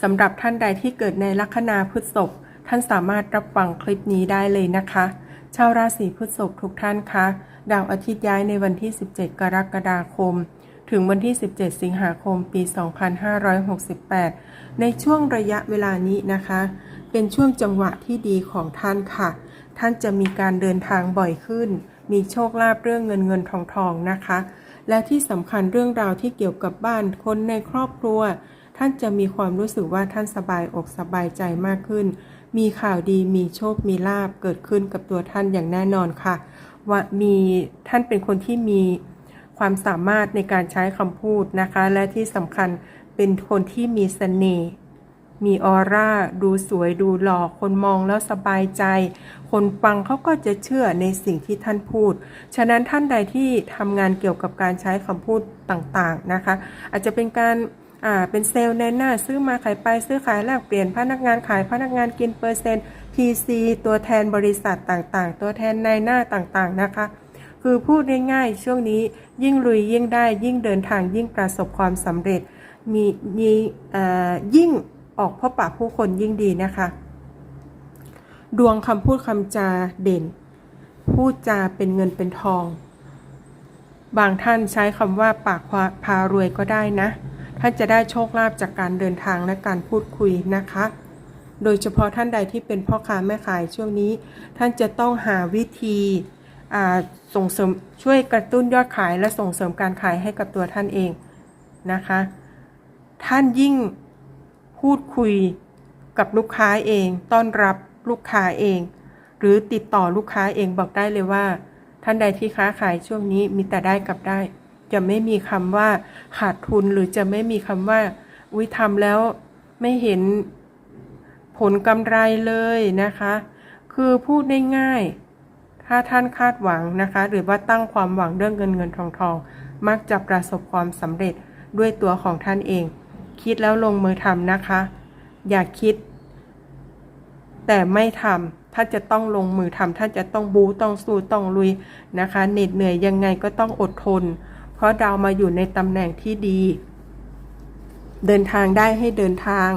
สำหรับท่านใดที่เกิดในลัคนาพฤษภท่านสามารถรับฟังคลิปนี้ได้เลยนะคะ ชาวราศีพฤษภทุกท่านคะ ดาวอาทิตย์ย้ายในวันที่ 17 กรกฎาคม ถึงวันที่ 17 สิงหาคม ปี 2568 ในช่วงระยะเวลานี้นะคะ เป็นช่วงจังหวะที่ดีของท่านค่ะ ท่านจะมีการเดินทางบ่อยขึ้น มีโชคลาภเรื่องเงินเงินทองทองนะคะ และที่สำคัญเรื่องราวที่เกี่ยวกับบ้านคนในครอบครัว ท่านจะมีความรู้สึกว่าท่านสบายอกสบายใจมากขึ้น มีข่าวดีมีโชคมีลาบเกิดขึ้นกับตัวท่านอย่างแน่นอนค่ะ ว่ามีท่านเป็นคนที่มีความสามารถในการใช้คำพูดนะคะ และที่สำคัญเป็นคนที่มีเสน่ห์มีออร่า ดูสวยดูหล่อคนมองแล้วสบายใจ คนฟังเขาก็จะเชื่อในสิ่งที่ท่านพูด ฉะนั้นท่านใดที่ทำงานเกี่ยวกับการใช้คำพูดต่างๆนะคะ อาจจะเป็นการ อ่าเป็นเซลล์ในหน้าซื้อมาขายไปซื้อขายแลกเปลี่ยนพนักงานขายพนักงานกินเปอร์เซ็นต์ PC ตัวแทนบริษัทต่างๆ ตัวแทนในหน้าต่างๆนะคะ คือพูดง่ายๆช่วงนี้ยิ่งลุยยิ่งได้ยิ่งเดินทางยิ่งประสบความสำเร็จ มีมียิ่งออกพบปะผู้คนยิ่งดีนะคะ ดวงคำพูดคำจาเด่น พูดจาเป็นเงินเป็นทอง บางท่านใช้คำว่าปากพารวยก็ได้นะ ท่านจะได้โชคลาภจากการเดินทางและการพูดคุยนะคะ โดยเฉพาะท่านใดที่เป็นพ่อค้าแม่ขายช่วงนี้ ท่านจะต้องหาวิธีส่งเสริมช่วยกระตุ้นยอดขายและส่งเสริมการขายให้กับตัวท่านเองนะคะ ท่านยิ่งพูดคุยกับลูกค้าเอง ต้อนรับลูกค้าเอง หรือติดต่อลูกค้าเองบอกได้เลยว่า ท่านใดที่ค้าขายช่วงนี้มีแต่ได้กับได้ จะไม่มีคำว่าขาดทุนหรือจะไม่มีคำว่าวิทำแล้วไม่เห็นผลกำไรเลยนะคะ คือพูดได้ง่าย ถ้าท่านคาดหวังนะคะ หรือว่าตั้งความหวังเรื่องเงินเงินทองทอง มักจะประสบความสำเร็จด้วยตัวของท่านเอง คิดแล้วลงมือทำนะคะ อย่าคิด แต่ไม่ทำถ้าจะต้องลงมือทำถ้าจะต้องบูต้องสู้ต้องลุยนะคะเหน็ดเหนื่อยยังไงก็ต้องอดทน เพราะดาวมาอยู่ในตำแหน่งที่ดี เดินทางได้ให้เดินทาง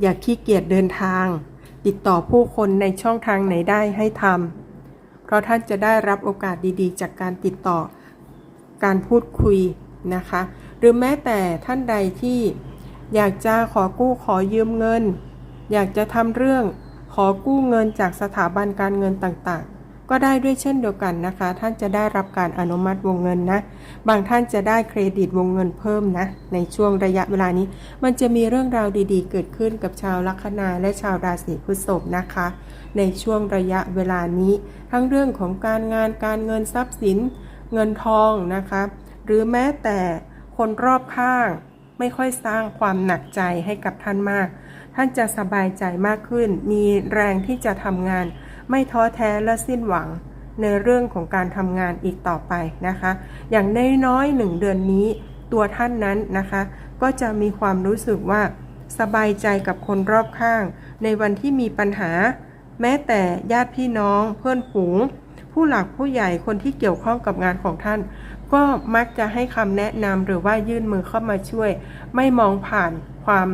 อย่าขี้เกียจเดินทาง ติดต่อผู้คนในช่องทางไหนได้ให้ทำเพราะท่านจะได้รับโอกาสดีๆ จากการติดต่อการพูดคุยนะคะ หรือแม้แต่ท่านใดที่อยากจะขอกู้ขอยืมเงิน อยากจะทำเรื่องขอกู้เงินจากสถาบันการเงินต่างๆ ก็ได้ด้วยเช่นเดียวกันนะคะ ท่านจะได้รับการอนุมัติวงเงินนะ บางท่านจะได้เครดิตวงเงินเพิ่มนะ ในช่วงระยะเวลานี้ มันจะมีเรื่องราวดีๆ เกิดขึ้นกับชาวลัคนาและชาวราศีพฤษภนะคะ ในช่วงระยะเวลานี้ ทั้งเรื่องของการงานการเงินทรัพย์สิน เงินทองนะคะ หรือแม้แต่คนรอบข้างไม่ค่อยสร้างความหนักใจให้กับท่านมาก ท่านจะสบายใจมากขึ้น มีแรงที่จะทำงาน ไม่ท้อแท้และสิ้นหวังในเรื่องของการทำงานอีกต่อไปนะคะ อย่างน้อยๆหนึ่งเดือนนี้ ตัวท่านนั้นนะคะ ก็จะมีความรู้สึกว่า สบายใจกับคนรอบข้าง ในวันที่มีปัญหา แม้แต่ญาติพี่น้อง เพื่อนฝูง ผู้หลักผู้ใหญ่คนที่เกี่ยวข้องกับงานของท่าน ก็มักจะให้คำแนะนำหรือว่ายื่นมือเข้ามาช่วย ไม่มองผ่านความ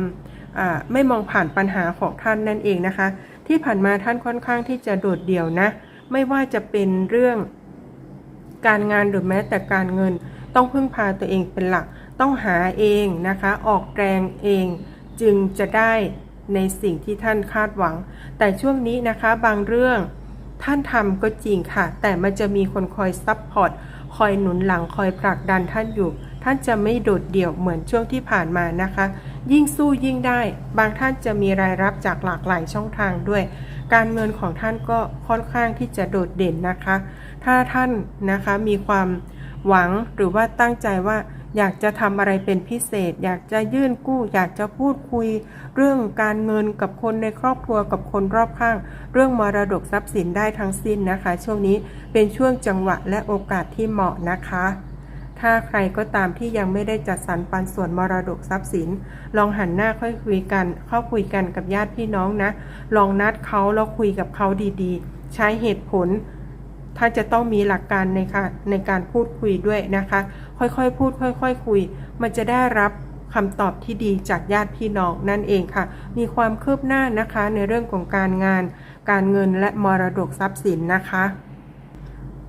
อ่าไม่มองผ่านปัญหาของท่านนั่นเองนะคะ ที่ผ่านมาท่านค่อนข้างที่จะโดดเดี่ยวนะ ไม่ว่าจะเป็นเรื่อง การงานหรือแม้แต่การเงิน ต้องพึ่งพาตัวเองเป็นหลัก ต้องหาเองนะคะ ออกแรงเอง จึงจะได้ในสิ่งที่ท่านคาดหวัง แต่ช่วงนี้นะคะบางเรื่องท่านทำก็จริงค่ะ แต่มันจะมีคนคอยซับพอร์ต คอยหนุนหลัง คอยผลักดันท่านอยู่ ท่านจะไม่โดดเดี่ยวเหมือนช่วงที่ผ่านมานะคะ ยิ่งสู้ยิ่งได้ บางท่านจะมีรายรับจากหลากหลายช่องทางด้วย การเงินของท่านก็ค่อนข้างที่จะโดดเด่นนะคะ ถ้าท่านนะคะมีความหวังหรือว่าตั้งใจว่าอยากจะทำอะไรเป็นพิเศษ อยากจะยื่นกู้ อยากจะพูดคุย เรื่องการเงินกับคนในครอบครัวกับคนรอบข้าง เรื่องมรดกทรัพย์สินได้ทั้งสิ้นนะคะ ช่วงนี้เป็นช่วงจังหวะและโอกาสที่เหมาะนะคะ ถ้าใครก็ตามที่ยังไม่ได้จัดสรรปันส่วนมรดกทรัพย์สิน ลองหันหน้าค่อยคุยกันเข้าคุยกันกับญาติพี่น้องนะ ลองนัดเขาแล้วคุยกับเขาดีๆ ใช้เหตุผล ถ้าจะต้องมีหลักการในการในการพูดคุยด้วยนะคะ ค่อยๆ พูด ค่อยๆคคุย มันจะได้รับคำตอบที่ดีจากญาติพี่น้องนั่นเองค่ะ มีความคืบหน้านะคะในเรื่องของการงาน การเงินและมรดกทรัพย์สินนะคะ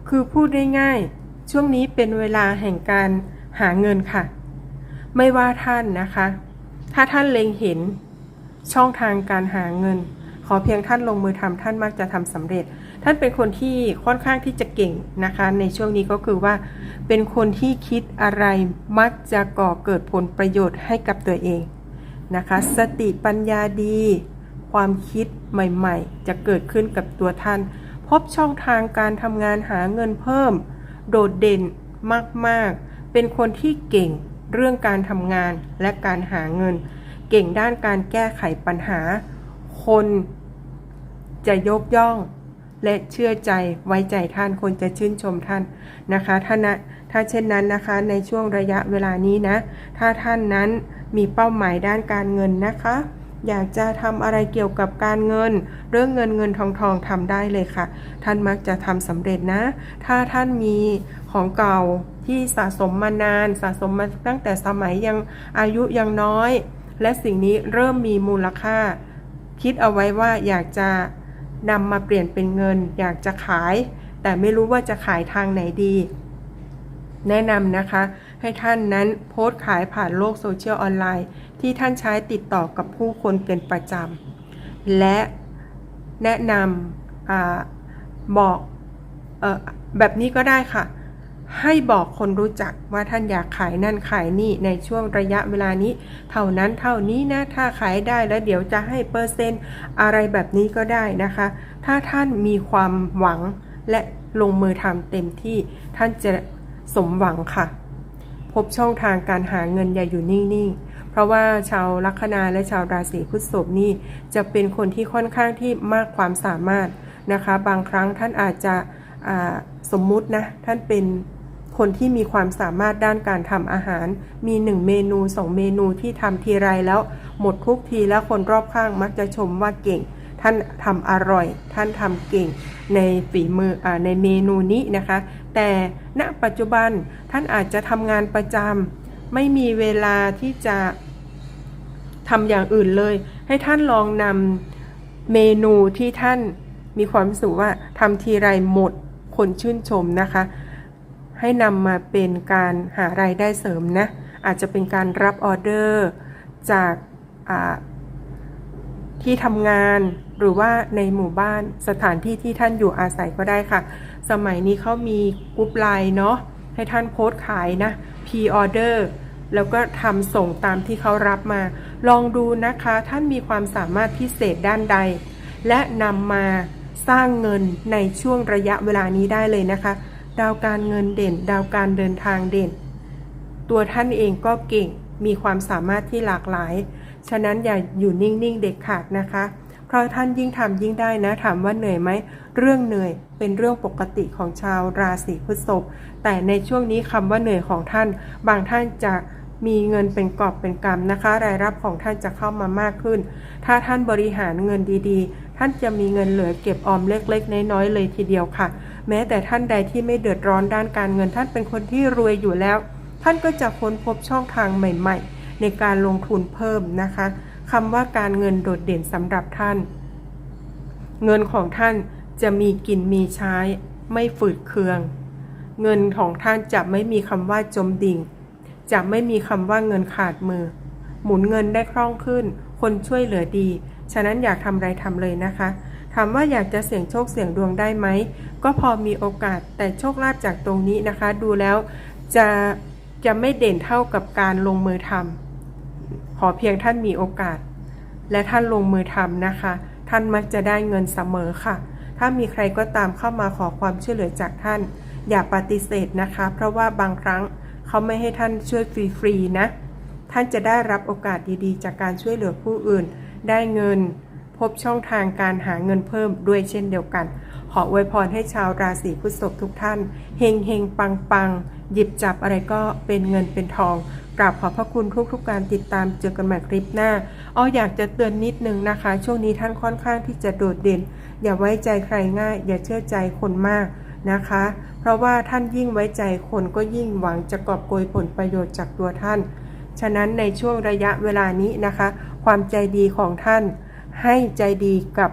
คือพูดได้ง่าย ช่วงนี้เป็นเวลาแห่งการหาเงินค่ะ ไม่ว่าท่านนะคะ ถ้าท่านเล็งเห็นช่องทางการหาเงิน ขอเพียงท่านลงมือทำท่านมักจะทำสำเร็จ ท่านเป็นคนที่ค่อนข้างที่จะเก่งนะคะ ในช่วงนี้ก็คือว่า เป็นคนที่คิดอะไรมักจะก่อเกิดผลประโยชน์ให้กับตัวเองนะคะ สติปัญญาดี ความคิดใหม่ ๆ จะเกิดขึ้นกับตัวท่าน พบช่องทางการทำงานหาเงินเพิ่ม โดดเด่นมาก ๆ เป็นคนที่เก่งเรื่องการทำงานและการหาเงิน เก่งด้านการแก้ไขปัญหา คนจะยกย่อง และเชื่อใจไว้ใจท่านคนจะชื่นชมท่านนะคะถ้านะถ้าเช่นนั้นนะคะในช่วงระยะเวลานี้นะ ถ้าท่านนั้นมีเป้าหมายด้านการเงินนะคะ อยากจะทำอะไรเกี่ยวกับการเงิน เรื่องเงินเงินทองทองทำได้เลยค่ะ ท่านมักจะทำสำเร็จนะ ถ้าท่านมีของเก่าที่สะสมมานานสะสมมาตั้งแต่สมัยยังอายุยังน้อย และสิ่งนี้เริ่มมีมูลค่า คิดเอาไว้ว่าอยากจะนำมาเปลี่ยนเป็นเงิน อยากจะขาย แต่ไม่รู้ว่าจะขายทางไหนดี แนะนำนะคะ ให้ท่านนั้นโพสต์ขายผ่านโลกโซเชียลออนไลน์ ที่ท่านใช้ติดต่อกับผู้คนเป็นประจำ และแนะนำอบอกออแบบนี้ก็ได้ค่ะ ให้บอกคนรู้จักว่าท่านอยากขายนั่นขายนี่ในช่วงระยะเวลานี้ เท่านั้นเท่านี้นะ ถ้าขายได้แล้วเดี๋ยวจะให้เปอร์เซ็นต์อะไรแบบนี้ก็ได้นะคะ ถ้าท่านมีความหวังและลงมือทำเต็มที่ท่านจะสมหวังค่ะ พบช่องทางการหาเงินอย่าอยู่นิ่งๆ เพราะว่าชาวลัคนาและชาวราศีพฤษภนี่จะเป็นคนที่ค่อนข้างที่มากความสามารถนะคะ บางครั้งท่านอาจจะสมมุตินะท่านเป็นคนที่มีความสามารถด้านการทำอาหาร มีหนึ่งเมนูสองเมนูที่ทำทีไรแล้ว หมดทุกทีแล้วคนรอบข้างมักจะชมว่าเก่ง ท่านทำอร่อย ท่านทำเก่ง ในฝีมืออในเมนูนี้นะคะ แต่ณปัจจุบันท่านอาจจะทำงานประจำไม่มีเวลาที่จะทำอย่างอื่นเลย ให้ท่านลองนำเมนูที่ท่านมีความรู้สึกว่าทำทีไรหมดคนชื่นชมนะคะ ให้นำมาเป็นการหารายได้เสริมนะ อาจจะเป็นการรับออเดอร์จากที่ทำงาน หรือว่าในหมู่บ้านสถานที่ที่ท่านอยู่อาศัยก็ได้ค่ะ สมัยนี้เขามีกรุ๊ปไลน์เนาะให้ท่านโพสต์ขายนะ P order แล้วก็ทำส่งตามที่เขารับมา ลองดูนะคะท่านมีความสามารถพิเศษด้านใด และนำมาสร้างเงินในช่วงระยะเวลานี้ได้เลยนะคะ ดาวการเงินเด่น ดาวการเดินทางเด่น ตัวท่านเองก็เก่งมีความสามารถที่หลากหลาย ฉะนั้นอย่าอยู่นิ่งๆเด็กขาดนะคะ พราะท่านยิ่งทำยิ่งได้นะ ถามว่าเหนื่อยไหม เรื่องเหนื่อยเป็นเรื่องปกติของชาวราศีพฤษภแต่ในช่วงนี้คำว่าเหนื่อยของท่าน บางท่านจะมีเงินเป็นกอบเป็นกำนะคะ รายรับของท่านจะเข้ามามากขึ้น ถ้าท่านบริหารเงินดีๆ ท่านจะมีเงินเหลือเก็บออมเล็กๆ น้อยๆเลยทีเดียวค่ะ แม้แต่ท่านใดที่ไม่เดือดร้อนด้านการเงินท่านเป็นคนที่รวยอยู่แล้ว ท่านก็จะค้นพบช่องทางใหม่ ๆ ในการลงทุนเพิ่มนะคะ คำว่าการเงินโดดเด่นสำหรับท่าน เงินของท่านจะมีกินมีใช้ ไม่ฝืดเคือง เงินของท่านจะไม่มีคำว่าจมดิ่ง จะไม่มีคำว่าเงินขาดมือ หมุนเงินได้คล่องขึ้น คนช่วยเหลือดี ฉะนั้นอยากทำอะไรทำเลยนะคะถามว่าอยากจะเสี่ยงโชคเสี่ยงดวงได้ไหม ก็พอมีโอกาสแต่โชคลาภจากตรงนี้นะคะ ดูแล้วจะจะไม่เด่นเท่ากับการลงมือทำ ขอเพียงท่านมีโอกาส และท่านลงมือทำนะคะ ท่านมักจะได้เงินเสมอค่ะ ถ้ามีใครก็ตามเข้ามาขอความช่วยเหลือจากท่าน อย่าปฏิเสธนะคะ เพราะว่าบางครั้งเขาไม่ให้ท่านช่วยฟรีๆนะ ท่านจะได้รับโอกาสดีๆ จากการช่วยเหลือผู้อื่น ได้เงิน พบช่องทางการหาเงินเพิ่มด้วยเช่นเดียวกัน ขออวยพรให้ชาวราศีพฤษภทุกท่าน เฮงเฮงปังปังหยิบจับอะไรก็เป็นเงินเป็นทอง กราบขอบพระคุณทุกๆการติดตามเจอกันใหม่คลิปหน้าอ้ออยากจะเตือนนิดนึงนะคะ ช่วงนี้ท่านค่อนข้างที่จะโดดเด่น อย่าไว้ใจใครง่าย อย่าเชื่อใจคนมากนะคะ เพราะว่าท่านยิ่งไว้ใจคนก็ยิ่งหวังจะกอบโกยผลประโยชน์จากตัวท่าน ฉะนั้นในช่วงระยะเวลานี้นะคะ ความใจดีของท่าน ให้ใจดีกับ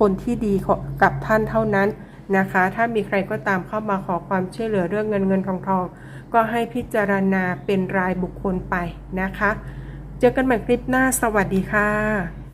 คนที่ดีกับท่านเท่านั้นนะคะ ถ้ามีใครก็ตามเข้ามาขอความช่วยเหลือเรื่องเงินเงินทองทอง ก็ให้พิจารณาเป็นรายบุคคลไปนะคะ เจอกันใหม่คลิปหน้าสวัสดีค่ะ